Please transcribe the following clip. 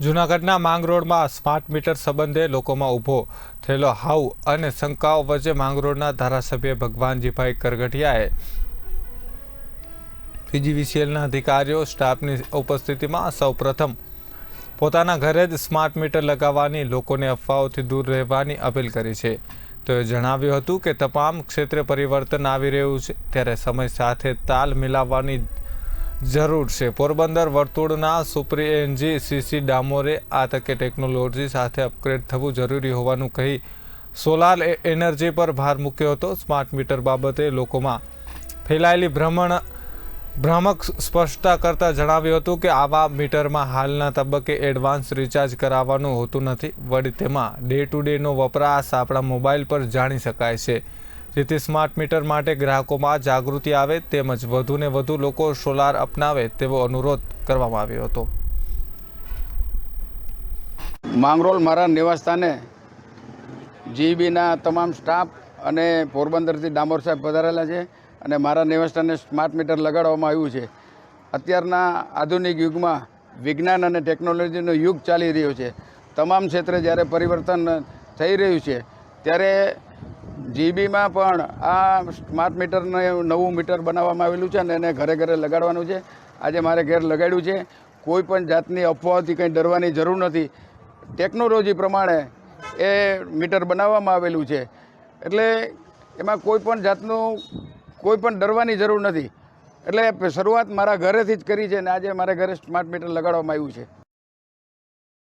જૂનાગઢના માંગરોળમાં smart meter સંબંધે લોકોમાં ઊભો થયેલો હાવ અને શંકાઓ વચ્ચે માંગરોળના ધારાસભ્ય ભગવાનજીભાઈ કરગઠિયાએ પીજીવીસીએલના અધિકારીઓ, સ્ટાફની ઉપસ્થિતિમાં સૌપ્રથમ પોતાના ઘરે જ સ્માર્ટ મીટર લગાવવાની લોકોને અફવાઓથી દૂર રહેવાની અપીલ કરી છે. તેઓએ જણાવ્યું હતું કે, તમામ ક્ષેત્રે પરિવર્તન આવી રહ્યું છે. ત્યારે સમય સાથે તાલ મિલાવવાની જરૂર છે. પોરબંદર વર્તુળના સુપ્રી એનજી સીસી ડામોરે આ તકે ટેકનોલોજી સાથે અપગ્રેડ થવું જરૂરી હોવાનું કહી સોલાર એનર્જી પર ભાર મૂક્યો હતો. સ્માર્ટ મીટર બાબતે લોકોમાં ફેલાયેલી ભ્રમણ, ભ્રામક સ્પષ્ટતા કરતાં જણાવ્યું હતું કે આવા મીટરમાં હાલના તબક્કે એડવાન્સ રિચાર્જ કરાવવાનું હોતું નથી. વળી તેમાં ડે ટુ ડેનો વપરાશ આપણા મોબાઈલ પર જાણી શકાય છે. જેથી સ્માર્ટ મીટર માટે ગ્રાહકોમાં જાગૃતિ આવે તેમજ વધુને વધુ લોકો સોલાર અપનાવે તેવો અનુરોધ કરવામાં આવ્યો હતો. માંગરોળ મારા નિવાસસ્થાને જીબીના તમામ સ્ટાફ અને પોરબંદરથી ડામોર સાહેબ પધારેલા છે અને મારા નિવાસસ્થાને સ્માર્ટ મીટર લગાડવામાં આવ્યું છે. અત્યારના આધુનિક યુગમાં વિજ્ઞાન અને ટેકનોલોજીનો યુગ ચાલી રહ્યો છે. તમામ ક્ષેત્રે જ્યારે પરિવર્તન થઈ રહ્યું છે, ત્યારે જીબીમાં પણ આ સ્માર્ટ મીટરને નવું મીટર બનાવવામાં આવેલું છે અને એને ઘરે ઘરે લગાડવાનું છે. આજે મારે ઘેર લગાડ્યું છે. કોઈ પણ જાતની અફવાઓથી કંઈ ડરવાની જરૂર નથી. ટેકનોલોજી પ્રમાણે એ મીટર બનાવવામાં આવેલું છે. એટલે એમાં કોઈ પણ જાતનું કોઈ પણ ડરવાની જરૂર નથી. એટલે શરૂઆત મારા ઘરેથી જ કરી છે અને આજે મારા ઘરે સ્માર્ટ મીટર લગાડવામાં આવ્યું છે.